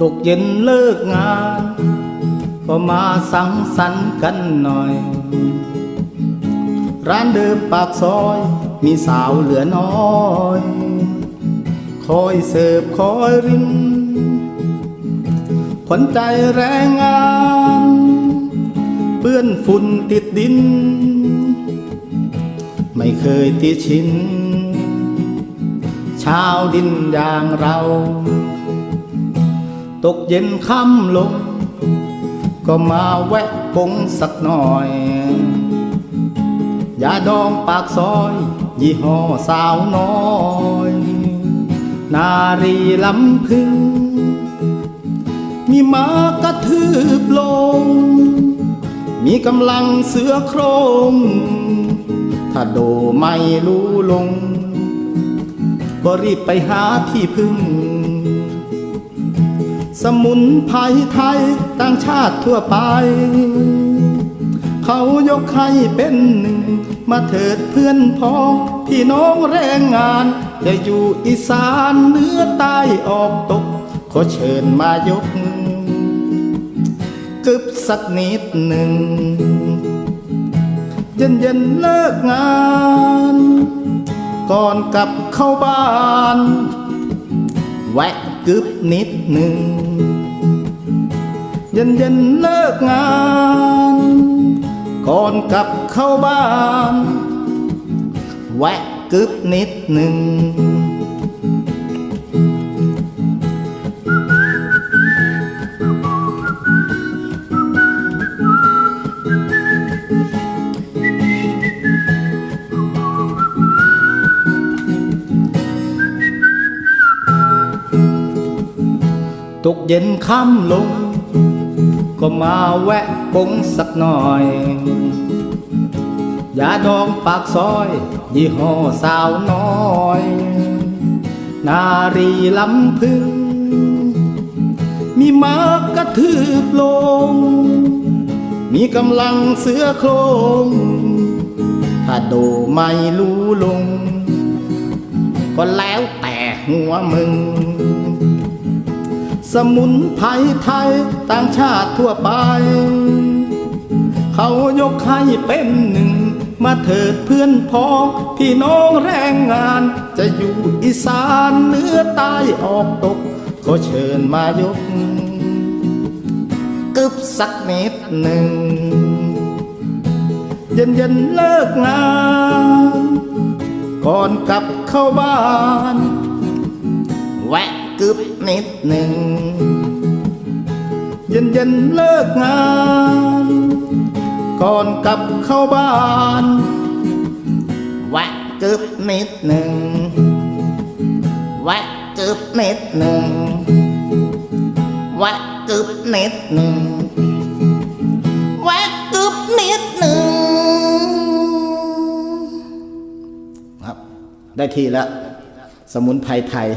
ตกเย็นเลิกงาน ก็มาสังสรรค์กันหน่อย ร้านเดิมปากซอยมีสาวเหลือน้อย คอยเสิร์ฟคอยริมขวัญใจแรงงาน เปื้อนฝุ่นติดดิน ไม่เคยติชิน ชาวดินอย่างเรา ตกเย็นค่ำลง ก็มาแวะปงสักหน่อยยาดองปากซอย ยี่ห้อสาวน้อย นารีลำพึง มีมากระทืบลง มีกำลังเสือโครง ถ้าโดไม่รู้ลง ก็รีบไปหาที่พึ่ง สมุนไพรไทยต่างชาติทั่วไป เขายกให้เป็นหนึ่ง มาเถิดเพื่อนพ้องพี่น้องแรงงาน จะอยู่อีสานเหนือใต้ออกตก ขอเชิญมายกกึบสักนิดหนึ่ง เย็นเย็นเลิกงาน ก่อนกลับเข้าบ้าน แวะ กึบนิดหนึ่งเย็นเย็นเลิกงาน ก่อนกลับเข้าบ้าน แวะกึบนิดหนึ่ง ตกเย็นค่ำลง ก็มาแวะปงสักหน่อยยาดองปากซอย ยี่ห้อสาวน้อย นารีลำพึง มีมากระทืบลง มีกำลังเสือโครง ถ้าโดไม่รู้ลง ก็แล้วแต่หัวมึง สมุนไพรไทยต่างชาติทั่วไป เขายกให้เป็นหนึ่ง มาเถิดเพื่อนพ้องพี่น้องแรงงาน จะอยู่อีสานเหนือใต้ออกตกขอเชิญมายกกึบสักนิดหนึ่ง เย็นเย็นเลิกงาน ก่อนกลับเข้าบ้าน แวะ กึบนิดหนึ่ง เย็นเย็นเลิกงาน ก่อนกลับเข้าบ้านแวะกึบนิดหนึ่งแวะกึบนิดหนึ่งแวะกึบนิดหนึ่งแวะกึบนิดหนึ่งครับ ได้ทีแล้วสมุนไพรไทย